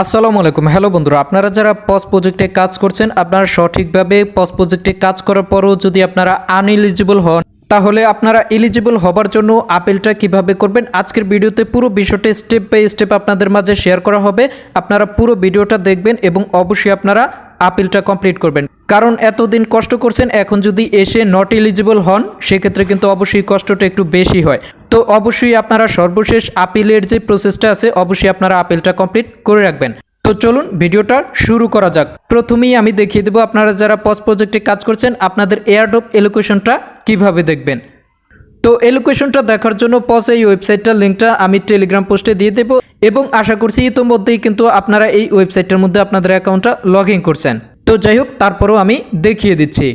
আসসালামু আলাইকুম। হ্যালো বন্ধুরা, আপনারা যারা পস প্রজেক্টে কাজ করছেন, আপনারা সঠিকভাবে পস প্রজেক্টে কাজ করার পরও যদি আপনারা আনএলিজিবল হন, তাহলে আপনারা এলিজিবল হবার জন্য আপেলটা কীভাবে করবেন? আজকের ভিডিওতে পুরো বিষয়টা স্টেপ বাই স্টেপ আপনাদের মাঝে শেয়ার করা হবে। আপনারা পুরো ভিডিওটা দেখবেন এবং অবশ্যই আপনারা আপিলটা কমপ্লিট করবেন। কারণ এতদিন কষ্ট করছেন, এখন যদি এসে নট এলিজিবল হন, সেক্ষেত্রে কিন্তু অবশ্যই কষ্টটা একটু বেশি হয়। তো অবশ্যই আপনারা সর্বশেষ আপিলের যে প্রসেসটা আছে, অবশ্যই আপনারা আপিলটা কমপ্লিট করে রাখবেন। তো চলুন ভিডিওটা শুরু করা যাক। প্রথমেই আমি দেখিয়ে দেবো আপনারা যারা পস প্রজেক্টে কাজ করছেন, আপনাদের এয়ারড্রপ এলোকেশনটা কীভাবে দেখবেন। তো এলোকেশনটা দেখার জন্য পস এই ওয়েবসাইটটার লিঙ্কটা আমি টেলিগ্রাম পোস্টে দিয়ে দেবো এবং আশা করছি ইতোমধ্যেই কিন্তু আপনারা এই ওয়েবসাইটটার মধ্যে আপনাদের অ্যাকাউন্টটা লগ করছেন। তো যাই হোক, তারপরেও আমি দেখিয়ে দিচ্ছি।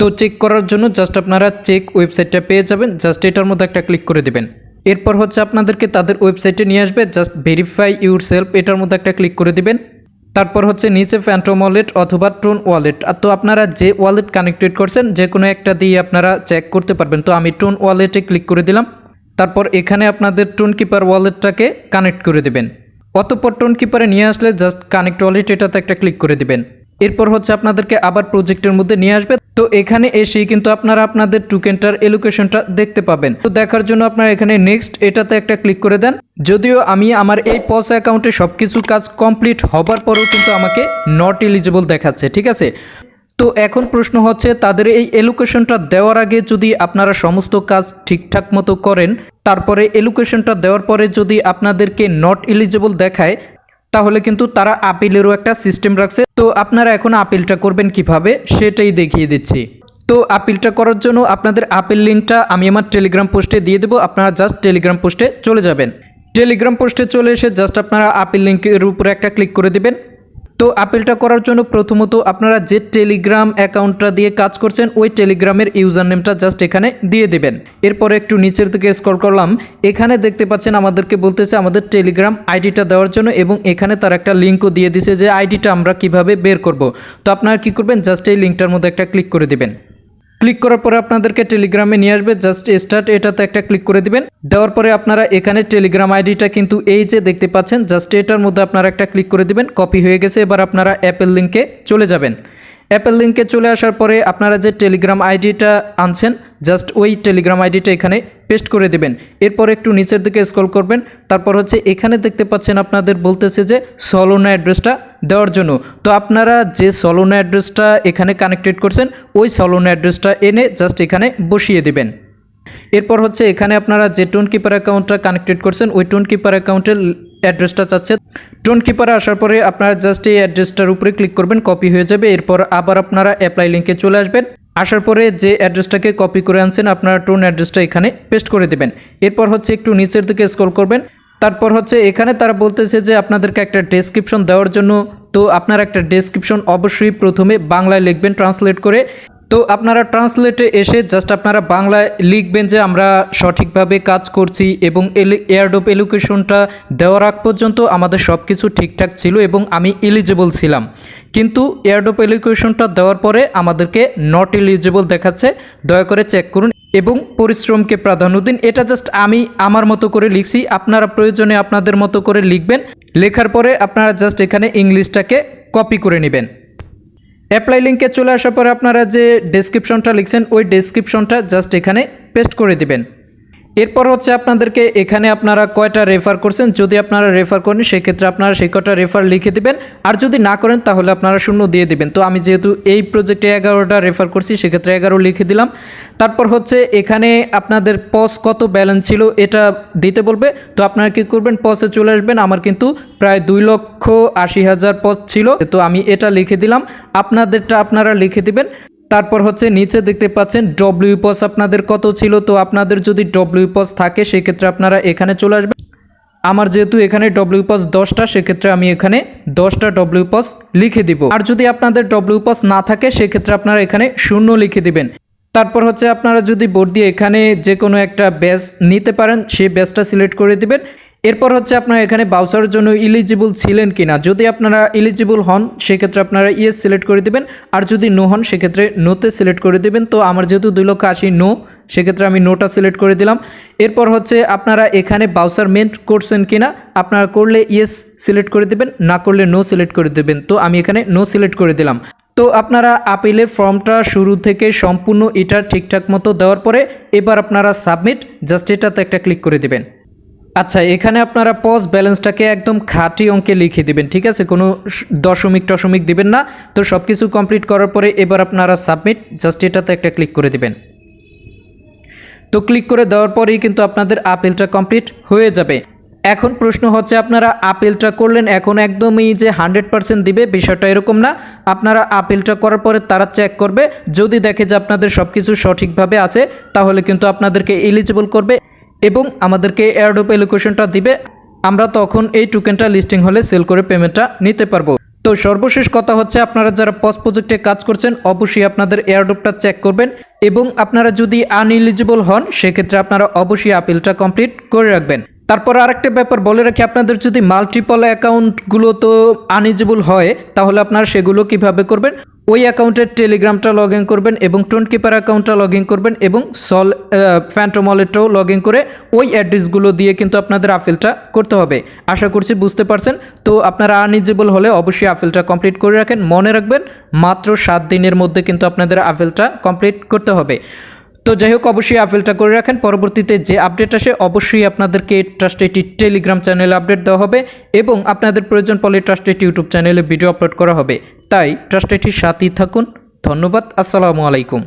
তো চেক করার জন্য জাস্ট আপনারা চেক ওয়েবসাইটটা পেয়ে যাবেন জাস্ট এটার মধ্যে একটা ক্লিক করে দেবেন। এরপর হচ্ছে আপনাদেরকে তাদের ওয়েবসাইটে নিয়ে আসবে জাস্ট ভেরিফাই ইউর সেলফ এটার মধ্যে একটা ক্লিক করে দিবেন। তারপর হচ্ছে নিচে ফ্যান্টম ওয়ালেট অথবা টোন ওয়ালেট তো আপনারা যে ওয়ালেট কানেক্টেড করছেন যে কোনো একটা দিয়ে আপনারা চেক করতে পারবেন। তো আমি টোন ওয়ালেটে ক্লিক করে দিলাম। তারপর এখানে আপনাদের টোন কিপার ওয়ালেটটাকে কানেক্ট করে দেবেন। অতপর টোন কিপারে নিয়ে আসলে জাস্ট কানেক্ট ওয়ালেট এটাতে একটা ক্লিক করে দিবেন। এরপর হচ্ছে আপনাদেরকে আবার প্রজেক্টের মধ্যে নিয়ে আসবে। তো এখানে এসেই কিন্তু আপনারা আপনাদের টুকেনটার এলোকেশনটা দেখতে পাবেন। তো দেখার জন্য আপনারা এখানে নেক্সট এটাতে একটা ক্লিক করে দেন। যদিও আমি আমার এই পস অ্যাকাউন্টে সব কিছু কাজ কমপ্লিট হবার পরেও কিন্তু আমাকে নট এলিজিবল দেখাচ্ছে, ঠিক আছে? তো এখন প্রশ্ন হচ্ছে, তাদের এই এলোকেশনটা দেওয়ার আগে যদি আপনারা সমস্ত কাজ ঠিকঠাক মতো করেন, তারপরে এলোকেশনটা দেওয়ার পরে যদি আপনাদেরকে নট এলিজিবল দেখায় তাহলে কিন্তু তারা আপিলেরও একটা সিস্টেম রাখছে। তো আপনারা এখন আপিলটা করবেন কীভাবে, সেটাই দেখিয়ে দিচ্ছি। তো আপিলটা করার জন্য আপনাদের আপিল লিঙ্কটা আমি আমার টেলিগ্রাম পোস্টে দিয়ে দেবো। আপনারা জাস্ট টেলিগ্রাম পোস্টে চলে যাবেন। টেলিগ্রাম পোস্টে চলে এসে জাস্ট আপনারা আপিল লিঙ্কের উপরে একটা ক্লিক করে দিবেন। তো আপেলটা করার জন্য প্রথমত আপনারা যে টেলিগ্রাম অ্যাকাউন্টটা দিয়ে কাজ করছেন, ওই টেলিগ্রামের ইউজার নেমটা জাস্ট এখানে দিয়ে দেবেন। এরপরে একটু নিচের দিকে স্কল করলাম, এখানে দেখতে পাচ্ছেন আমাদেরকে বলতেছে আমাদের টেলিগ্রাম আইডিটা দেওয়ার জন্য এবং এখানে তার একটা লিঙ্কও দিয়ে দিছে যে আইডিটা আমরা কীভাবে বের করব। তো আপনারা কি করবেন জাস্ট এই লিঙ্কটার মধ্যে একটা ক্লিক করে দিবেন। ক্লিক করার পরে আপনাদেরকে টেলিগ্রামে নিয়ে আসবে, জাস্ট স্টার্ট এটাতে একটা ক্লিক করে দিবেন। দেওয়ার পরে আপনারা এখানে টেলিগ্রাম আইডিটা কিন্তু এই যে দেখতে পাচ্ছেন, জাস্ট এটার মধ্যে আপনারা একটা ক্লিক করে দিবেন, কপি হয়ে গেছে, এবার আপনারা অ্যাপেল লিঙ্কে চলে যাবেন। অ্যাপেল লিঙ্কে চলে আসার পরে আপনারা যে টেলিগ্রাম আইডিটা আনছেন, জাস্ট ওই টেলিগ্রাম আইডিটা এখানে পেস্ট করে দেবেন। এরপর একটু নিচের দিকে স্ক্রল করবেন, তারপর হচ্ছে এখানে দেখতে পাচ্ছেন আপনাদের বলতেছে যে সলোনা অ্যাড্রেসটা দেওয়ার জন্য। তো আপনারা যে সলোনা অ্যাড্রেসটা এখানে কানেক্টেড করছেন, ওই সলোনা অ্যাড্রেসটা এনে জাস্ট এখানে বসিয়ে দেবেন। এরপর হচ্ছে এখানে আপনারা যে টোন কিপার অ্যাকাউন্টটা কানেক্টেড করছেন, ওই টোন কিপার অ্যাকাউন্টের অ্যাড্রেসটা চাচ্ছে টোন কিপারে আসার পরে আপনারা জাস্ট এই অ্যাড্রেসটার উপরে ক্লিক করবেন কপি হয়ে যাবে। এরপর আবার আপনারা অ্যাপ্লাই লিঙ্কে চলে আসবেন। আসার পরে যে অ্যাড্রেসটাকে কপি করে আনছেন, আপনারা টোন অ্যাড্রেসটা এখানে পেস্ট করে দেবেন। এরপর হচ্ছে একটু নিচের দিকে স্ক্রল করবেন। তারপর হচ্ছে এখানে তারা বলতেছে যে আপনাদেরকে একটা ডেসক্রিপশন দেওয়ার জন্য, তো আপনার একটা ডেসক্রিপশন অবশ্যই প্রথমে বাংলায় লিখবেন ট্রান্সলেট করে। তো আপনারা ট্রান্সলেটে এসে জাস্ট আপনারা বাংলায় লিখবেন যে আমরা সঠিকভাবে কাজ করছি এবং এয়ারডোপ এলুকেশনটা দেওয়ার আগ পর্যন্ত আমাদের সব কিছু ঠিকঠাক ছিল এবং আমি এলিজিবল ছিলাম। কিন্তু এয়ারডোপ এলুকেশনটা দেওয়ার পরে আমাদেরকে নট এলিজিবল দেখাচ্ছে, দয়া করে চেক করুন। এবং পরিশ্রমকে প্রাধান্য দিন। এটা জাস্ট আমি আমার মতো করে লিখছি, আপনারা প্রয়োজনে আপনাদের মতো করে লিখবেন। লেখার পরে আপনারা জাস্ট এখানে ইংলিশটাকে কপি করে নেবেন। অ্যাপ্লাই লিঙ্কে চলে আসার পরে আপনারা যে ডেসক্রিপশনটা লিখছেন, ওই ডেসক্রিপশনটা জাস্ট এখানে পেস্ট করে দিবেন। এরপর হচ্ছে আপনাদেরকে এখানে আপনারা কয়টা রেফার করছেন? যদি আপনারা রেফার করেন সেক্ষেত্রে আপনারা সেই কটা রেফার লিখে দিবেন। আর যদি না করেন, তাহলে আপনারা শূন্য দিয়ে দিবেন। তো আমি যেহেতু এই প্রজেক্টে এগারোটা রেফার করছি, সেক্ষেত্রে এগারো লিখে দিলাম। তারপর হচ্ছে এখানে আপনাদের পস কত ব্যালেন্স ছিল, এটা দিতে বলবে। তো আপনারা কি করবেন? পসে চলে আসবেন। আমার কিন্তু প্রায় দুই লক্ষ আশি হাজার পস ছিল। তো আমি এটা লিখে দিলাম। আপনাদেরটা আপনারা লিখে দিবেন। তারপর হচ্ছে নিচে দেখতে পাচ্ছেন ডব্লিউ পস আপনাদের কত ছিল? তো আপনাদের যদি ডব্লিউ পস থাকে, সেক্ষেত্রে আপনারা এখানে চলে আসবেন। আমার যেহেতু এখানে ডব্লিউ পস দশটা, সেক্ষেত্রে আমি এখানে দশটা ডব্লিউ পস লিখে দিব। আর যদি আপনাদের ডব্লিউ পস না থাকে, সেক্ষেত্রে আপনারা এখানে শূন্য লিখে দিবেন। তারপর হচ্ছে আপনারা যদি বোর্ড দিয়ে এখানে যে কোনো একটা ব্যাস নিতে পারেন, সেই ব্যাসটা সিলেক্ট করে দিবেন। এরপর হচ্ছে আপনারা এখানে বাউচারের জন্য ইলিজিবল ছিলেন কি না যদি আপনারা ইলিজিবল হন, সেক্ষেত্রে আপনারা ইয়েস সিলেক্ট করে দেবেন। আর যদি নো হন, সেক্ষেত্রে নোতে সিলেক্ট করে দেবেন। তো আমার যেহেতু দুই লক্ষ আশি নো সেক্ষেত্রে আমি নোটা সিলেক্ট করে দিলাম। এরপর হচ্ছে আপনারা এখানে বাউসার মেন্ট করছেন কি না আপনারা করলে ইয়েস সিলেক্ট করে দেবেন, না করলে নো সিলেক্ট করে দেবেন। তো আমি এখানে নো সিলেক্ট করে দিলাম। তো আপনারা আপিলের ফর্মটা শুরু থেকে সম্পূর্ণ এটা ঠিকঠাক মতো দেওয়ার পরে, এবার আপনারা সাবমিট জাস্ট এটাতে একটা ক্লিক করে দেবেন। আচ্ছা এখানে আপনারা পজ ব্যালেন্সটাকে একদম খাঁটি অঙ্কে লিখে দিবেন, ঠিক আছে? কোনো দশমিক টশমিক দিবেন না। তো সব কিছু কমপ্লিট করার পরে এবার আপনারা সাবমিট জাস্ট এটাতে একটা ক্লিক করে দিবেন। তো ক্লিক করে দেওয়ার পরেই কিন্তু আপনাদের আপেলটা কমপ্লিট হয়ে যাবে। এখন প্রশ্ন হচ্ছে, আপনারা আপেলটা করলেন, এখন একদমই যে হান্ড্রেড পার্সেন্ট দিবে, বিষয়টা এরকম না। আপনারা আপেলটা করার পরে তারা চেক করবে। যদি দেখে যে আপনাদের সব কিছু সঠিকভাবে আছে, তাহলে কিন্তু আপনাদেরকে এলিজিবল করবে। এবং আমাদেরকে এয়ারডোপ এলোকেশনটা দিবে, আমরা তখন এই টোকেনটা লিস্টিং হলে সেল করে পেমেন্টটা নিতে পারব। তো সর্বশেষ কথা হচ্ছে, আপনারা যারা পস প্রজেক্টে কাজ করছেন, অবশ্যই আপনাদের এয়ারড্রপটা চেক করবেন এবং আপনারা যদি আনএলিজিবল হন, সেক্ষেত্রে আপনারা অবশ্যই আপিলটা কমপ্লিট করে রাখবেন। তারপর আরেকটা ব্যাপার বলে রাখি, আপনাদের যদি মাল্টিপল অ্যাকাউন্টগুলো তো আনইজিবল হয়, তাহলে আপনারা সেগুলো কীভাবে করবেন? ওই অ্যাকাউন্টের টেলিগ্রামটা লগ ইন করবেন এবং টোন কিপার অ্যাকাউন্টটা লগ ইন করবেন এবং সল ফ্যান্টম ওয়ালেটটাও লগ ইন করে ওই অ্যাড্রেসগুলো দিয়ে কিন্তু আপনাদের আফেলটা করতে হবে। আশা করছি বুঝতে পারছেন। তো আপনারা আনইজিবল হলে অবশ্যই আফেলটা কমপ্লিট করে রাখেন। মনে রাখবেন, মাত্র সাত দিনের মধ্যে কিন্তু আপনাদের আফেলটা কমপ্লিট করতে হবে। তো যাই হোক, অবশ্যই আপডেটটা করে রাখেন। পরবর্তীতে যে আপডেট আসে, অবশ্যই আপনাদেরকে ট্রাস্ট এটি টেলিগ্রাম চ্যানেলে আপডেট দেওয়া হবে এবং আপনাদের প্রয়োজন পড়লে ট্রাস্ট এটি ইউটিউব চ্যানেলে ভিডিও আপলোড করা হবে। তাই ট্রাস্ট এটির সাথেই থাকুন। ধন্যবাদ। আসসালামু আলাইকুম।